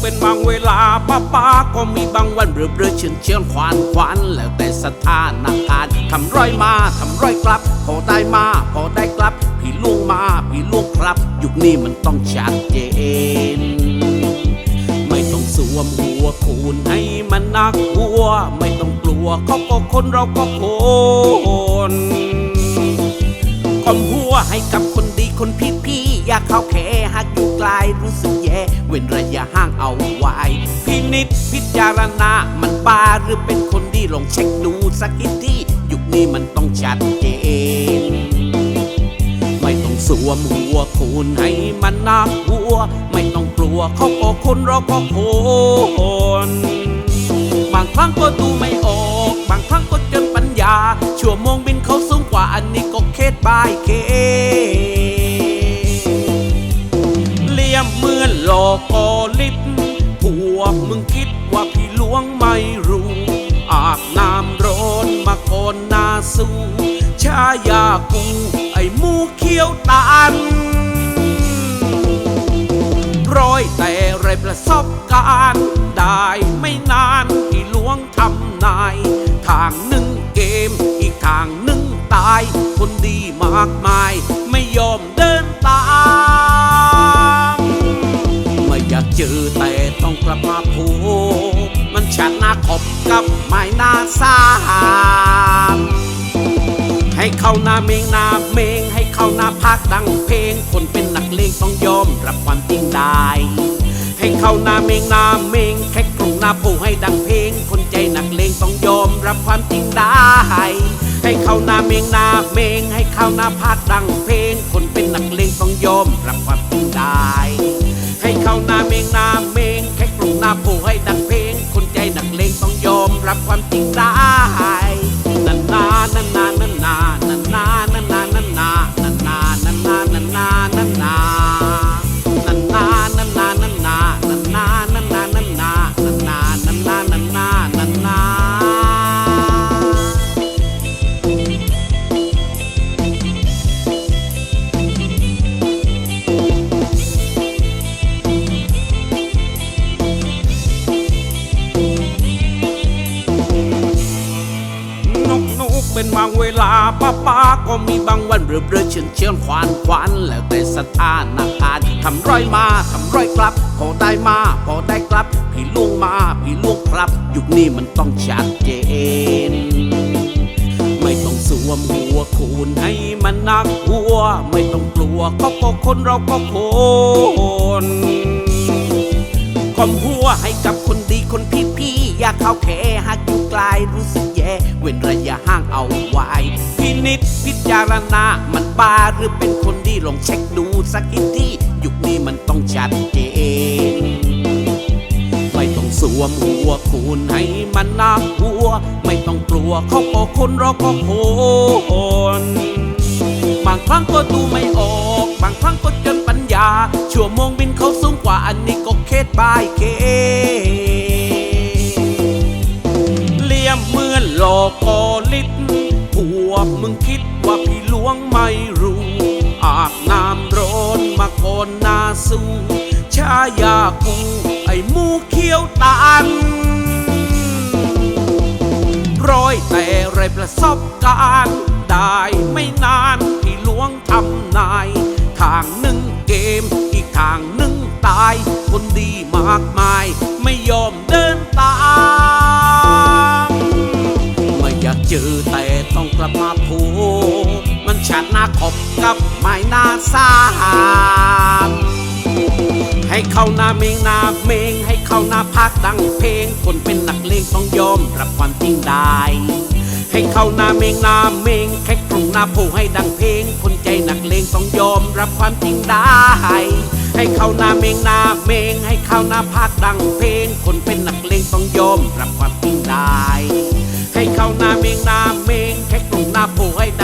เป็นบางเวลาป้าป้าก็มีบางวันเบื่อเบื่อเฉียนเฉียนควานควานแล้วแต่สถานการ์ทำร้อยมาทำร้อยกลับ พอได้มาพอได้กลับ พี่ล่วงมาพี่ล่วงครับ ยุคนี้มันต้องชัดเจน ไม่ต้องสวมหัวคูนให้มันนักกลัว ไม่ต้องกลัวเขาก็คนเราก็คนความหัวให้กับคนดีคนพี่พี่อยากเข้าแค่หากอยู่ไกลรู้สึก ว้นระยะห่างเอาไว้ พินิษพิจารณา มันบ้าหรือเป็นคนดีลองเช็คดูสักที่ ยุคนี้มันต้องชัดเจน ไม่ต้องสวมหัวคูณให้มันน่ากลัว ไม่ต้องกลัวเขาก็คนเราก็คนบางครั้งก็ดูไม่ออก บางครั้งก็เจนปัญญา ชั่วโมงบินเขาสูงกว่าอันนี้ก็เคสบายเคส ลอกอลิบพวกมึงคิดว่าพี่หลวงไม่รู้ อาบน้ำร้อนมาก่อนนาสู้ชายากู ไอ้มูเขียวตาลร้อยแต่ไรประสบการณ์ได้ไม่นานพี่หลวงทำนาย ทางหนึ่งเกม อีกทางหนึ่งตาย คนดีมากมาย จือแต่ต้องกลับมาผูกมันชนะขบกับไม้นาสามให้เข้าหนาเมงนาเมง ให้เข้าหนาพักดังเพลง คนเป็นนักเลงต้องยอมรับความจริงได้ ให้เข้าหนาเมงนาเมงแค่กรุงหนาผู้ให้ดังเพลง คนใจนักเลงต้องยอมรับความจริงได้ให้เข้าหนาเมงนาเมง ให้เข้าหนาพักดังเพลง คนเป็นนักเลงต้องยอมรับความจริงได้ ข้าหน้าเมงนาเมงแค่กลุ่มหน้าผู้ให้ดังเพลงคนใจนักเลงต้องยอมรับความจริงได้ เป็นบางเวลาป้าป้าก็มีบางวันเรือเรือเชื่อนเชื่อนควานควานแล้วแต่สถานการณ์ทำร้อยมาทำร้อยกลับ พอได้มา พอได้กลับ พี่ลุงมาพี่ลุงครับ ยุคนี้มันต้องชัดเจน ไม่ต้องสวมหัวคูณให้มันนักหัว ไม่ต้องกลัวเขาก็คนเราก็คนคอมหัวให้กับคนดีคนพี่พี่ ยากเข้าแค่หากอยู่ไกลรู้สึกแย่เว้นระยะห่างเอาไว้พินิจพิจารณามันบ้าหรือเป็นคนดีลองเช็คดูสักทีที่ยุคนี้มันต้องชัดเจนไม่ต้องสวมหัวคูณให้มันน่ากลัว ไม่ต้องกลัวเขาก็คนเราก็คนบางครั้งก็ดูไม่ออก บางครั้งก็จนปัญญา ชั่วโมงบินเขาสูงกว่าอันนี้ก็เคสบายเคส มึงคิดว่าพี่หลวงไม่รู้ อาบน้ำร้อนมาก่อนหนาสู้ชายากูไอ้มูเขียวตันร้อยแต่ไรประสบการณ์ได้ไม่นานพี่หลวงทำนาย ทางหนึ่งเกม อีกทางหนึ่งตาย คนดีมากมาย ไม่ยอมเดินตาม ไม่อยากเจอาหน้าเมงหน้าเมงให้เข้าหน้าพักดังเพลง คนเป็นนักเลงต้องยอมรับความจริงได้ ให้เข้าหน้าเมงหน้าเมงแค่กรุงหน้าโพให้ดังเพลง คนใจนักเลงต้องยอมรับความจริงได้ ให้เข้าหน้าเมงหน้าเมงให้เข้าหน้าพักดังเพลง คนเป็นนักเลงต้องยอมรับความจริงได้ ให้เข้าหน้าเมงหน้าเมงแค่กรุงหน้าโพให้ดัง